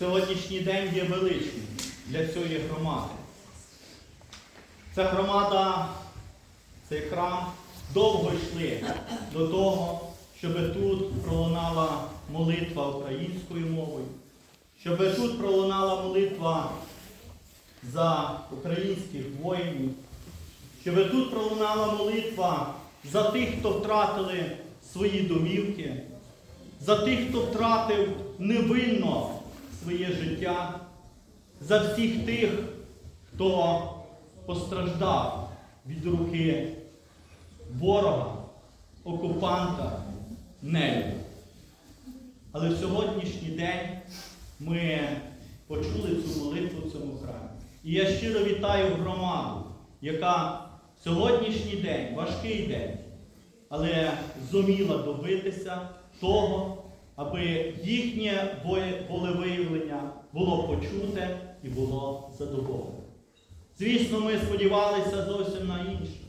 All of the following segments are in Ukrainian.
сьогоднішній день є величним для цієї громади. Ця громада, цей храм довго йшли до того, щоб тут пролунала молитва українською мовою, щоб тут пролунала молитва за українських воїнів, щоб тут пролунала молитва за тих, хто втратили свої домівки, за тих, хто втратив невинно своє життя, за всіх тих, хто постраждав від руки ворога, окупанта, нелюда. Але в сьогоднішній день ми почули цю молитву в цьому храмі. І я щиро вітаю громаду, яка в сьогоднішній день, важкий день, але зуміла добитися того, аби їхнє волевиявлення було почуте і було задоволене. Звісно, ми сподівалися зовсім на інше.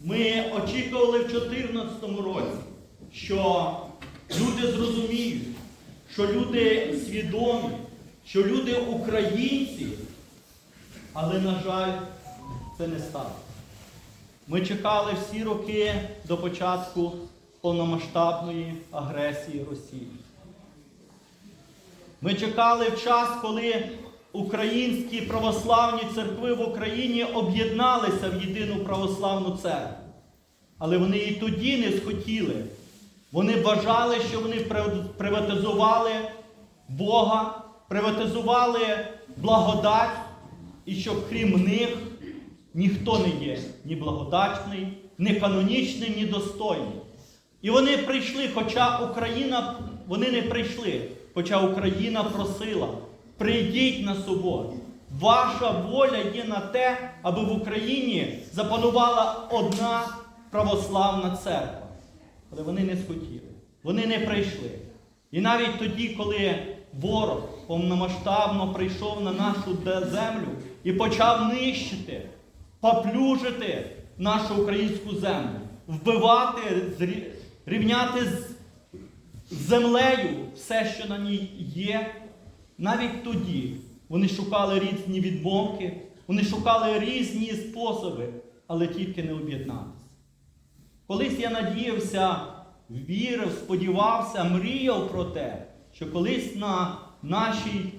Ми очікували в 2014 році, що люди зрозуміють, що люди свідомі, що люди українці, але, на жаль, це не сталося. Ми чекали всі роки до початку повномасштабної агресії Росії. Ми чекали в час, коли українські православні церкви в Україні об'єдналися в єдину православну церкву. Але вони і тоді не схотіли. Вони вважали, що вони приватизували Бога, приватизували благодать, і що крім них ніхто не є ні благодатний, ні канонічний, ні достойний. І вони прийшли, хоча Україна, вони не прийшли, хоча Україна просила, прийдіть на собор. Ваша воля є на те, аби в Україні запанувала одна православна церква. Але вони не схотіли, вони не прийшли. І навіть тоді, коли ворог повномасштабно прийшов на нашу землю і почав нищити, поплюжити нашу українську землю, вбивати, рівняти з землею все, що на ній є, навіть тоді вони шукали різні відмовки, вони шукали різні способи, але тільки не об'єднатися. Колись я надіявся, вірив, сподівався, мріяв про те, що колись на нашій,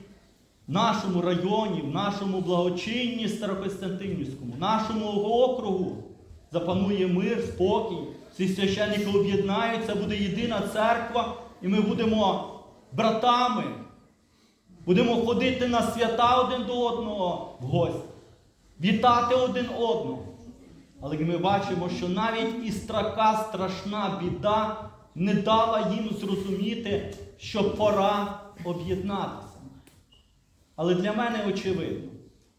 нашому районі, в нашому благочинні Старокостянтинівському, нашому округу запанує мир, спокій, всі священники об'єднаються, буде єдина церква, і ми будемо братами, будемо ходити на свята один до одного в гості, вітати один одного. Але ми бачимо, що навіть і страка страшна біда не дала їм зрозуміти, що пора об'єднатися. Але для мене очевидно,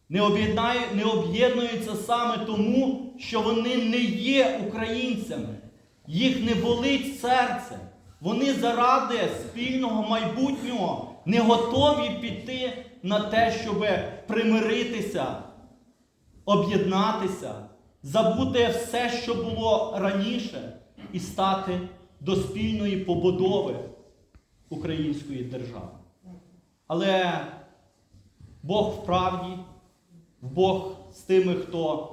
не об'єднуються саме тому, що вони не є українцями. Їх не болить серце. Вони заради спільного майбутнього не готові піти на те, щоб примиритися, об'єднатися, забути все, що було раніше, і стати до спільної побудови української держави. Але Бог в правді, Бог з тими, хто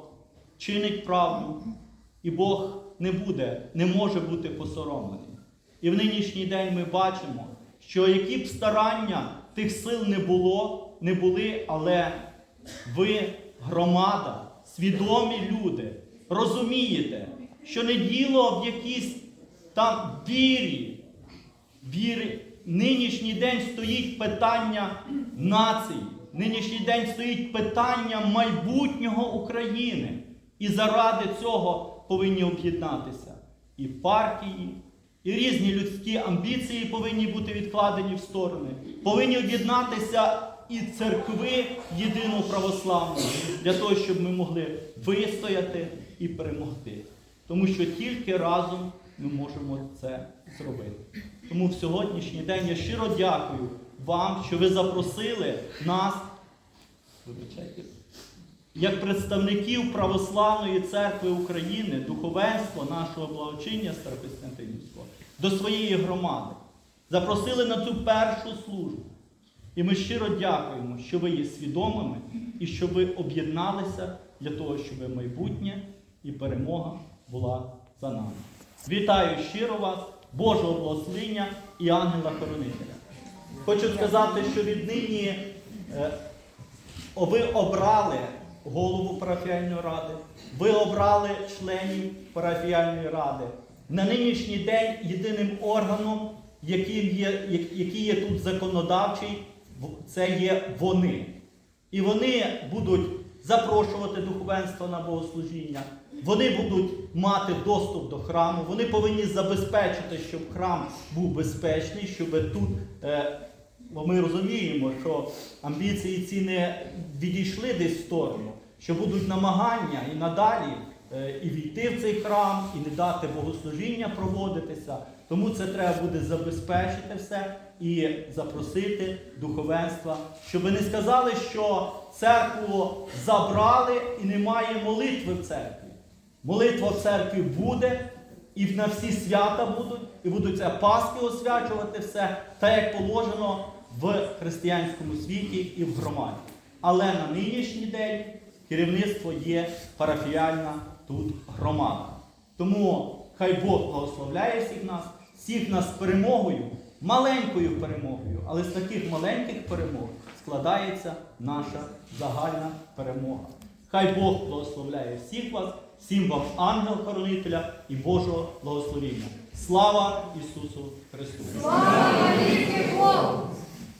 чинить правду, і Бог не буде, не може бути посоромлений. І в нинішній день ми бачимо, що які б старання тих сил не було, не були, але ви, громада, свідомі люди, розумієте, що не діло в якійсь там вірі, віри. Нинішній день стоїть питання нації, нинішній день стоїть питання майбутнього України. І заради цього повинні об'єднатися і партії, і різні людські амбіції повинні бути відкладені в сторони. Повинні об'єднатися і церкви єдину православну для того, щоб ми могли вистояти і перемогти. Тому що тільки разом ми можемо це зробити. Тому в сьогоднішній день я щиро дякую вам, що ви запросили нас, вибачайте, як представників Православної церкви України, духовенство нашого благочиння Старокостянтинівського, до своєї громади. Запросили на цю першу службу. І ми щиро дякуємо, що ви є свідомими і що ви об'єдналися для того, щоб майбутнє і перемога була за нами. Вітаю щиро вас, Божого благословення і ангела-хоронителя. Хочу сказати, що віднині е, ви обрали голову парафіальної ради, ви обрали членів парафіальної ради. На нинішній день єдиним органом, яким є, який є тут законодавчий, це є вони. І вони будуть запрошувати духовенство на богослужіння, вони будуть мати доступ до храму, вони повинні забезпечити, щоб храм був безпечний, щоб тут. Е, Бо ми розуміємо, що амбіції ці не відійшли десь в сторону, що будуть намагання і надалі е, і війти в цей храм, і не дати богослужіння проводитися. Тому це треба буде забезпечити все і запросити духовенства, щоб не сказали, що церкву забрали і немає молитви в церкві. Молитва в церкві буде, і на всі свята будуть, і будуть це Пасхи освячувати все, так як положено в християнському світі і в громаді. Але на нинішній день керівництво є парафіальна тут громада. Тому хай Бог благословляє всіх нас, всіх нас перемогою, маленькою перемогою, але з таких маленьких перемог складається наша загальна перемога. Хай Бог благословляє всіх вас, всім вам ангел-хоронителя і Божого благословіння. Слава Ісусу Христу! Слава Богу!